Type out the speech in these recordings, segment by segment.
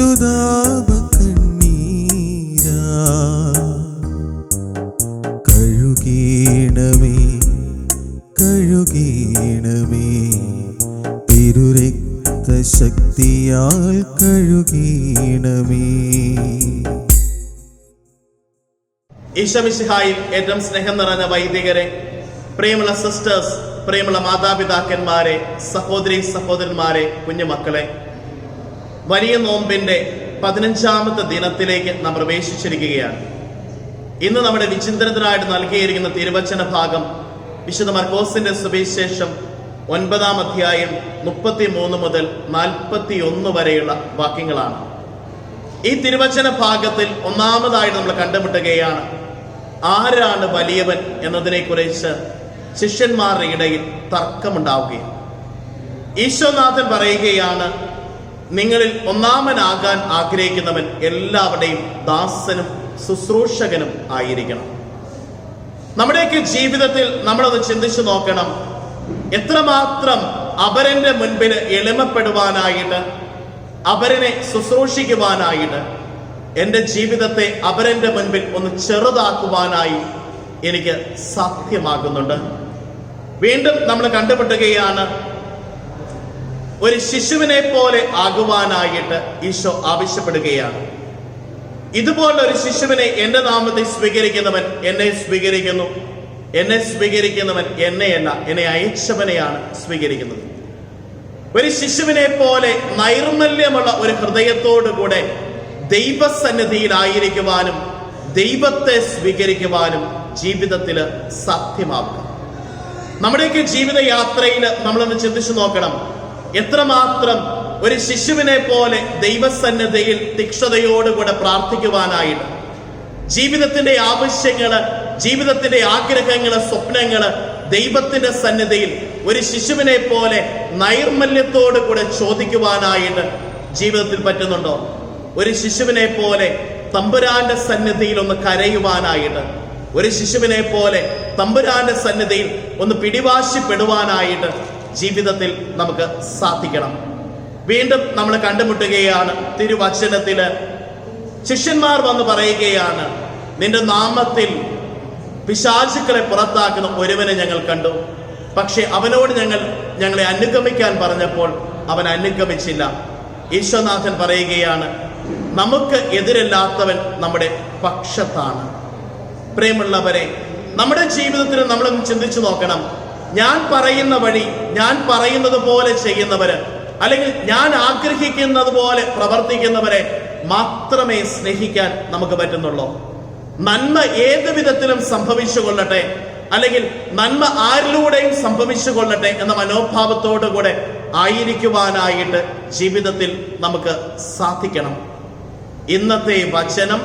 അനുതാപ കണ്ണീരാ. കഴുകീണമേ കഴുകീണമേ. തിരുരക്ത ശക്തിയാൽ കഴുകീണമേ ഈശമിഷിഹായിൽ ഏറ്റവും സ്നേഹം നിറഞ്ഞ വൈദികരെ പ്രിയമുള്ള സിസ്റ്റേഴ്സ് പ്രിയമുള്ള മാതാപിതാക്കന്മാരെ സഹോദരി സഹോദരന്മാരെ കുഞ്ഞുമക്കളെ വലിയ നോമ്പിന്റെ പതിനഞ്ചാമത്തെ ദിനത്തിലേക്ക് നാം പ്രവേശിച്ചിരിക്കുകയാണ്. ഇന്ന് നമ്മുടെ വിചിന്തനത്തിനായിട്ട് നൽകിയിരിക്കുന്ന തിരുവചന ഭാഗം വിശുദ്ധ മർക്കോസിന്റെ സുവിശേഷം ഒൻപതാം അധ്യായം മുപ്പത്തി മൂന്ന് മുതൽ നാൽപ്പത്തി ഒന്ന് വരെയുള്ള വാക്യങ്ങളാണ്. ഈ തിരുവചന ഭാഗത്തിൽ ഒന്നാമതായിട്ട് നമ്മൾ കണ്ടുമുട്ടുകയാണ് ആരാണ് വലിയവൻ എന്നതിനെ കുറിച്ച് ശിഷ്യന്മാരുടെ ഇടയിൽ തർക്കമുണ്ടാവുകയും ഈശോനാഥൻ പറയുകയാണ് നിങ്ങളിൽ ഒന്നാമനാകാൻ ആഗ്രഹിക്കുന്നവൻ എല്ലാവരുടെയും ദാസനും ശുശ്രൂഷകനും ആയിരിക്കണം. നമ്മുടെയൊക്കെ ജീവിതത്തിൽ നമ്മളത് ചിന്തിച്ചു നോക്കണം. എത്രമാത്രം അപരന്റെ മുൻപിൽ എളിമപ്പെടുവാനായിട്ട് അപരനെ ശുശ്രൂഷിക്കുവാനായിട്ട് എന്റെ ജീവിതത്തെ അപരന്റെ മുൻപിൽ ഒന്ന് ചെറുതാക്കുവാനായി എനിക്ക് സാധ്യമാകുന്നുണ്ട്. വീണ്ടും നമ്മൾ കണ്ടുമുട്ടുകയാണ് ഒരു ശിശുവിനെ പോലെ ആകുവാനായിട്ട് ഈശോ ആവശ്യപ്പെടുകയാണ്. ഇതുപോലെ ഒരു ശിശുവിനെ എന്റെ നാമത്തെ സ്വീകരിക്കുന്നവൻ എന്നെ സ്വീകരിക്കുന്നു. എന്നെ സ്വീകരിക്കുന്നവൻ എന്നെയല്ല എന്നെ അയച്ചവനെയാണ് സ്വീകരിക്കുന്നത്. ഒരു ശിശുവിനെ പോലെ നൈർമല്യമുള്ള ഒരു ഹൃദയത്തോടുകൂടെ ദൈവസന്നിധിയിലായിരിക്കുവാനും ദൈവത്തെ സ്വീകരിക്കുവാനും ജീവിതത്തിൽ സാധ്യമാവുക. നമ്മുടെയൊക്കെ ജീവിതയാത്രയിൽ നമ്മളൊന്ന് ചിന്തിച്ചു നോക്കണം. എത്രമാത്രം ഒരു ശിശുവിനെ പോലെ ദൈവസന്നദ്ധയിൽ തിക്ഷതയോടുകൂടെ പ്രാർത്ഥിക്കുവാനായിട്ട് ജീവിതത്തിന്റെ ആവശ്യങ്ങൾ ജീവിതത്തിന്റെ ആഗ്രഹങ്ങൾ സ്വപ്നങ്ങൾ ദൈവത്തിന്റെ സന്നിധിയിൽ ഒരു ശിശുവിനെ പോലെ നൈർമല്യത്തോടു കൂടെ ചോദിക്കുവാനായിട്ട് ജീവിതത്തിൽ പറ്റുന്നുണ്ടോ? ഒരു ശിശുവിനെ പോലെ തമ്പുരാന്റെ സന്നിധിയിൽ ഒന്ന് കരയുവാനായിട്ട് ഒരു ശിശുവിനെ പോലെ തമ്പുരാന്റെ സന്നിധിയിൽ ഒന്ന് പിടിവാശിപ്പെടുവാനായിട്ട് ജീവിതത്തിൽ നമുക്ക് സാധിക്കണം. വീണ്ടും നമ്മൾ കണ്ടുമുട്ടുകയാണ് തിരുവചനത്തിൽ ശിഷ്യന്മാർ വന്ന് പറയുകയാണ് നിന്റെ നാമത്തിൽ പിശാചുക്കളെ പുറത്താക്കുന്ന ഒരുവനെ ഞങ്ങൾ കണ്ടു. പക്ഷെ അവനോട് ഞങ്ങൾ ഞങ്ങളെ അനുഗമിക്കാൻ പറഞ്ഞപ്പോൾ അവൻ അനുഗമിച്ചില്ല. ഈശ്വനാഥൻ പറയുകയാണ് നമുക്ക് എതിരല്ലാത്തവൻ നമ്മുടെ പക്ഷത്താണ്. പ്രേമുള്ളവരെ നമ്മുടെ ജീവിതത്തിൽ നമ്മളൊന്ന് ചിന്തിച്ചു നോക്കണം. ഞാൻ പറയുന്ന വഴി ഞാൻ പറയുന്നത് പോലെ ചെയ്യുന്നവര് അല്ലെങ്കിൽ ഞാൻ ആഗ്രഹിക്കുന്നത് പോലെ പ്രവർത്തിക്കുന്നവരെ മാത്രമേ സ്നേഹിക്കാൻ നമുക്ക് പറ്റുന്നുള്ളൂ. നന്മ ഏത് വിധത്തിലും സംഭവിച്ചു കൊള്ളട്ടെ അല്ലെങ്കിൽ നന്മ ആരിലൂടെയും സംഭവിച്ചു കൊള്ളട്ടെ എന്ന മനോഭാവത്തോടു കൂടെ ആയിരിക്കുവാനായിട്ട് ജീവിതത്തിൽ നമുക്ക് സാധിക്കണം. ഇന്നത്തെ വചനം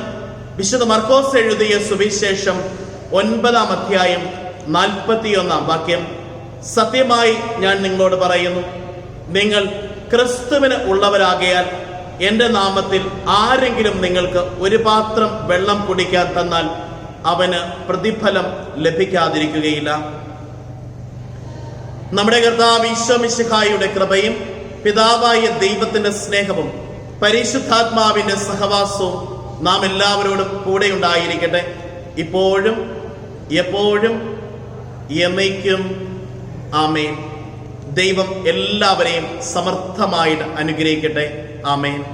വിശുദ്ധ മർക്കോസ് എഴുതിയ സുവിശേഷം ഒൻപതാം അധ്യായം നാൽപ്പത്തിയൊന്നാം വാക്യം. സത്യമായി ഞാൻ നിങ്ങളോട് പറയുന്നു. നിങ്ങൾ ക്രിസ്തുവിന് ഉള്ളവരാകയാൽ എന്റെ നാമത്തിൽ ആരെങ്കിലും നിങ്ങൾക്ക് ഒരു പാത്രം വെള്ളം കുടിക്കാൻ തന്നാൽ അവന് പ്രതിഫലം ലഭിക്കാതിരിക്കുകയില്ല. നമ്മുടെ കർത്താവ് ഈശ്വമിശിഹായുടെ കൃപയും പിതാവായ ദൈവത്തിന്റെ സ്നേഹവും പരിശുദ്ധാത്മാവിന്റെ സഹവാസവും നാം എല്ലാവരോടും കൂടെ ഉണ്ടായിരിക്കട്ടെ. ഇപ്പോഴും എപ്പോഴും എന്നേക്കും ആമേൻ. ദൈവം എല്ലാവരെയും സമർത്ഥമായിട്ട് അനുഗ്രഹിക്കട്ടെ. ആമേൻ.